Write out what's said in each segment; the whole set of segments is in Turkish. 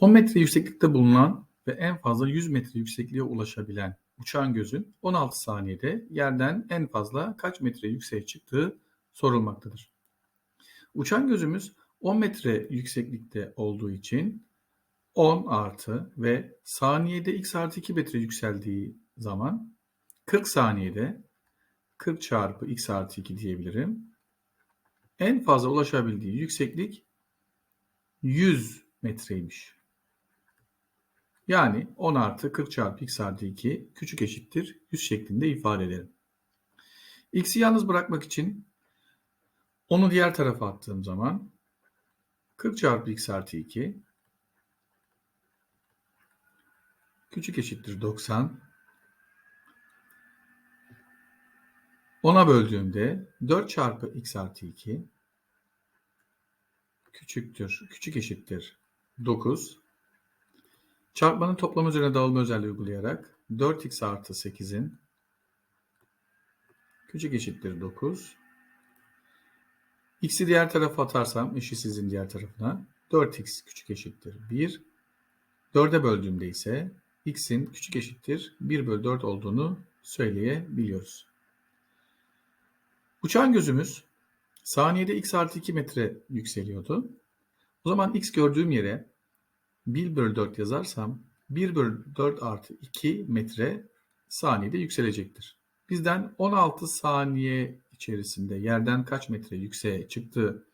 10 metre yükseklikte bulunan ve en fazla 100 metre yüksekliğe ulaşabilen uçan gözün 16 saniyede yerden en fazla kaç metre yükseğe çıktığı sorulmaktadır. Uçan gözümüz 10 metre yükseklikte olduğu için 10 artı ve saniyede x artı 2 metre yükseldiği zaman 40 saniyede 40 çarpı x artı 2 diyebilirim. En fazla ulaşabildiği yükseklik 100 metreymiş. Yani 10 artı 40 çarpı x artı 2 küçük eşittir 100 şeklinde ifade ederim. X'i yalnız bırakmak için onu diğer tarafa attığım zaman 40 çarpı x artı 2 küçük eşittir 90. 10'a böldüğümde 4 çarpı x artı 2 küçüktür, küçük eşittir 9. Çarpmanın toplam üzerine dağılma özelliği uygulayarak 4x artı 8'in küçük eşittir 9. X'i diğer tarafa atarsam eşitsizin diğer tarafına 4x küçük eşittir 1. 4'e böldüğümde ise x'in küçük eşittir 1 bölü 4 olduğunu söyleyebiliyoruz. Uçan gözümüz saniyede x artı 2 metre yükseliyordu. O zaman x gördüğüm yere 1 bölü 4 yazarsam 1 bölü 4 artı 2 metre saniyede yükselecektir. Bizden 16 saniye içerisinde yerden kaç metre yükseğe çıktığı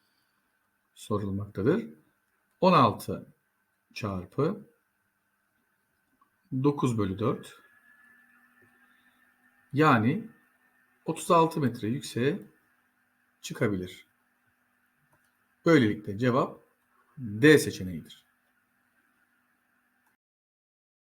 sorulmaktadır. 16 çarpı 9 bölü 4 yani 36 metre yükseğe çıkabilir. Böylelikle cevap D seçeneğidir.